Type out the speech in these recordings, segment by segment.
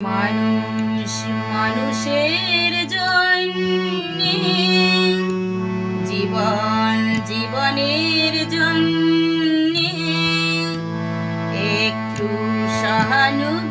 মানুষ মানুষের জন্যে জীবন জীবনের জন্যে একটু সহানুভূতি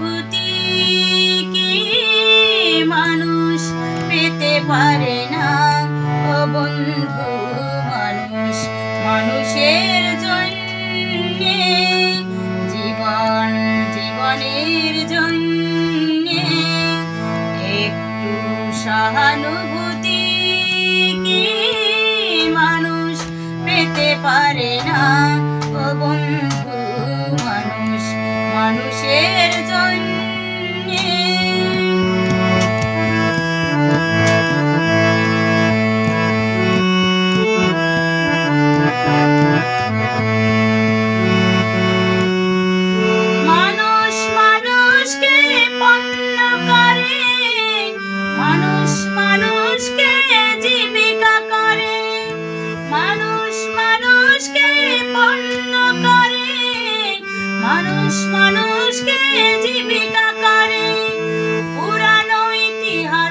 পারে না। ও বন্ধু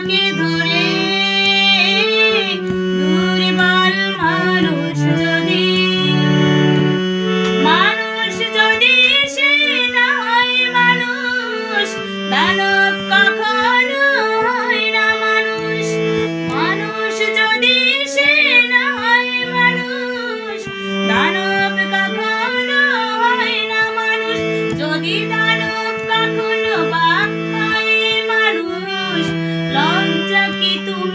ডাকে ধর